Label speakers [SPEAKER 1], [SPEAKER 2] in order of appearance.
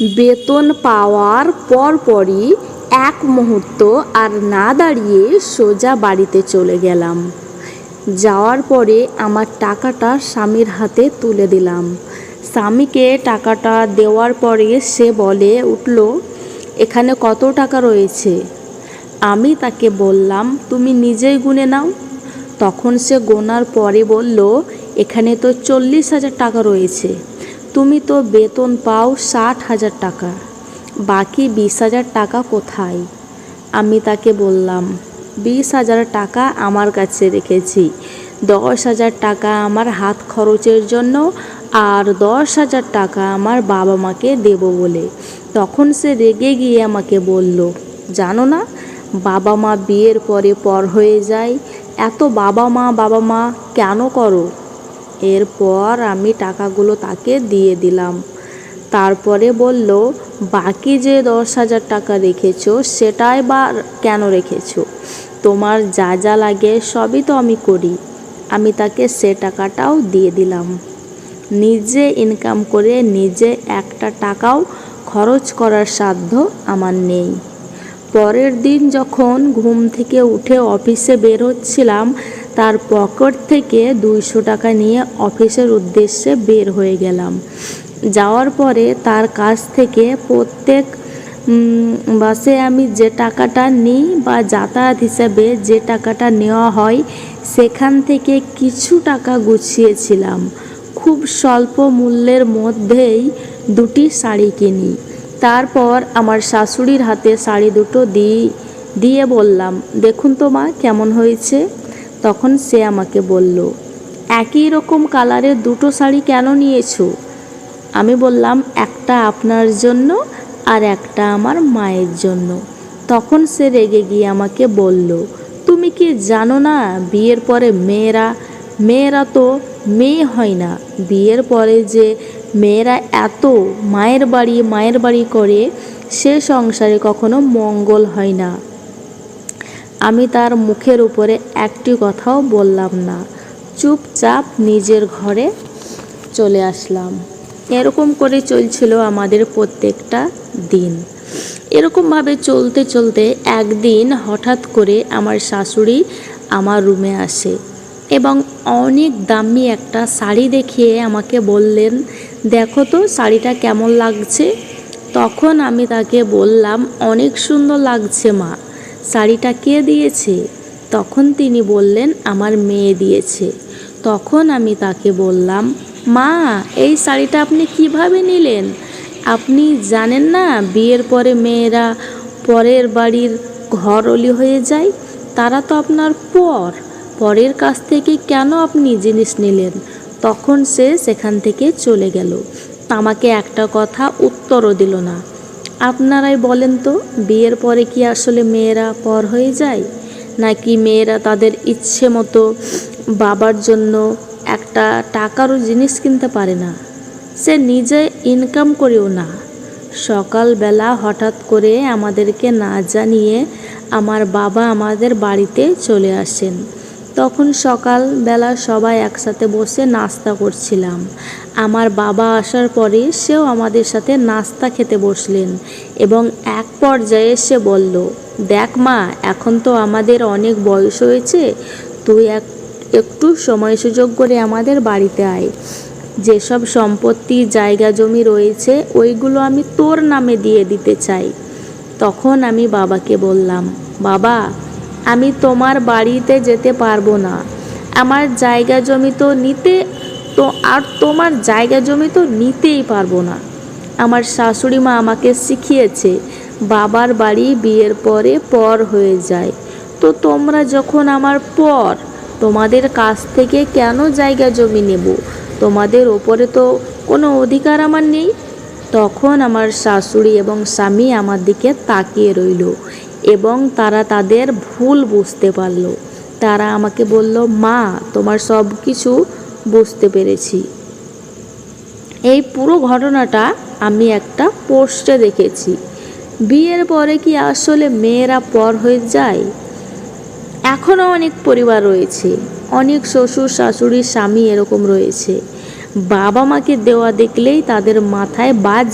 [SPEAKER 1] বেতন পাওয়ার পরপরই এক মুহূর্ত আর না দাঁড়িয়ে সোজা বাড়িতে চলে গেলাম। যাওয়ার পরে আমার টাকাটা স্বামীর হাতে তুলে দিলাম। স্বামীকে টাকাটা দেওয়ার পরে সে বলে উঠল, এখানে কত টাকা রয়েছে? আমি তাকে বললাম, তুমি নিজেই গুনে নাও। তখন সে গোনার পরে বলল, এখানে তো চল্লিশ হাজার টাকা রয়েছে। তুমি তো বেতন পাও ষাট হাজার টাকা, বাকি বিশ হাজার টাকা কোথায়? আমি তাকে বললাম, বিশ হাজার টাকা আমার কাছে রেখেছি, দশ হাজার টাকা আমার হাত খরচের জন্য আর দশ হাজার টাকা আমার বাবা মাকে দেব বলে। তখন সে রেগে গিয়ে আমাকে বলল, জানো না, বাবা মা বিয়ের পরে পর হয়ে যায়, এত বাবা মা বাবা মা কেন করো? এরপর আমি টাকাগুলো তাকে দিয়ে দিলাম। তারপরে বলল, বাকি যে দশ হাজার টাকা রেখেছো, সেটাই বা কেন রেখেছো? তোমার যা যা লাগে সবই তো আমি করি। আমি তাকে সে টাকাটাও দিয়ে দিলাম। নিজে ইনকাম করে নিজে একটা টাকাও খরচ করার সাধ্য আমার নেই। পরের দিন যখন ঘুম থেকে উঠে অফিসে বের হচ্ছিলাম তার পকেট থেকে দুইশো টাকা নিয়ে অফিসের উদ্দেশ্যে বের হয়ে গেলাম। যাওয়ার পরে তার কাছ থেকে প্রত্যেক বাসে আমি যে টাকাটা নিই বা যাতায়াত হিসাবে যে টাকাটা নেওয়া হয়, সেখান থেকে কিছু টাকা গুছিয়েছিলাম। খুব স্বল্প মূল্যের মধ্যেই দুটি শাড়ি কিনি। তারপর আমার শাশুড়ির হাতে শাড়ি দুটো দিই দিয়ে বললাম, দেখুন তো মা, কেমন হয়েছে? তখন সে আমাকে বলল, একই রকম কালারের দুটো শাড়ি কেন নিয়েছো? আমি বললাম, একটা আপনার জন্য আর একটা আমার মায়ের জন্য। তখন সে রেগে গিয়ে আমাকে বলল, তুমি কি জানো না বিয়ের পরে মেয়েরা মেয়েরা তো মেয়ে হয় না। বিয়ের পরে যে মেয়েরা এত মায়ের বাড়ি মায়ের বাড়ি করে, সে সংসারে কখনো মঙ্গল হয় না। আমি তার মুখের উপরে একটি কথাও বললাম না। চুপচাপ নিজের ঘরে চলে আসলাম। এরকম করে চলছিল আমাদের প্রত্যেকটা দিন। এরকমভাবে চলতে চলতে একদিন হঠাৎ করে আমার শাশুড়ি আমার রুমে আসে এবং অনেক দামি একটা শাড়ি দেখিয়ে আমাকে বললেন, দেখো তো শাড়িটা কেমন লাগছে? তখন আমি তাকে বললাম, অনেক সুন্দর লাগছে মা। শাড়িটা কে দিয়েছে? তখন তিনি বললেন, আমার মেয়ে দিয়েছে। তখন আমি তাকে বললাম, মা, এই শাড়িটা আপনি কীভাবে নিলেন? আপনি জানেন না, বিয়ের পরে মেয়েরা পরের বাড়ির ঘরলি হয়ে যায়? তারা তো আপনার পর। পরের কাছ থেকে কেন আপনি জিনিস নিলেন? তখন সে সেখান থেকে চলে গেল। আমাকে একটা কথা উত্তরও দিল না। আপনারাই বলেন তো, বিয়ের পরে কি আসলে মেয়েরা পর হয়ে যায়? নাকি মেয়েরা তাদের ইচ্ছে মতো বাবার জন্য একটা টাকারও জিনিস কিনতে পারে না? সে নিজে ইনকাম করেও না। সকালবেলা হঠাৎ করে আমাদেরকে না জানিয়ে আমার বাবা আমাদের বাড়িতে চলে আসেন। তখন সকালবেলা সবাই একসাথে বসে নাস্তা করছিলাম। আমার বাবা আসার পরে সেও আমাদের সাথে নাস্তা খেতে বসলেন এবং এক পর্যায়ে সে বলল, দেখ মা, এখন তো আমাদের অনেক বয়স হয়েছে, তুই এক, একটু সময় সুযোগ করে আমাদের বাড়িতে আয়। যেসব সম্পত্তি, জায়গা, জমি রয়েছে, ওইগুলো আমি তোর নামে দিয়ে দিতে চাই। তখন আমি বাবাকে বললাম, বাবা আমি তোমার বাড়িতে যেতে পারব না। আমার জায়গা জমি তো নিতে, তো আর তোমার জায়গা জমি তো নিতেই পারব না। আমার শাশুড়ি মা আমাকে শিখিয়েছে, বাবার বাড়ি বিয়ের পরে পর হয়ে যায়। তো তোমরা যখন আমার পর, তোমাদের কাছ থেকে কেন জায়গা জমি নেব? তোমাদের ওপরে তো কোনো অধিকার আমার নেই। তখন আমার শাশুড়ি এবং স্বামী আমার দিকে তাকিয়ে রইল। এবং তারা তাদের ভুল বুঝতে পারল। তারা আমাকে বলল, মা, তোমার সব কিছু বুঝতে পেরেছি। এই পুরো ঘটনাটা আমি একটা পোস্টে দেখেছি। বিয়ের পরে কি আসলে মেয়েরা পর হয়ে যায়? এখনও অনেক পরিবার রয়েছে। অনেক শ্বশুর, শাশুড়ি, স্বামী এরকম রয়েছে। বাবা মাকে দেওয়া দেখলেই তাদের মাথায় বাজ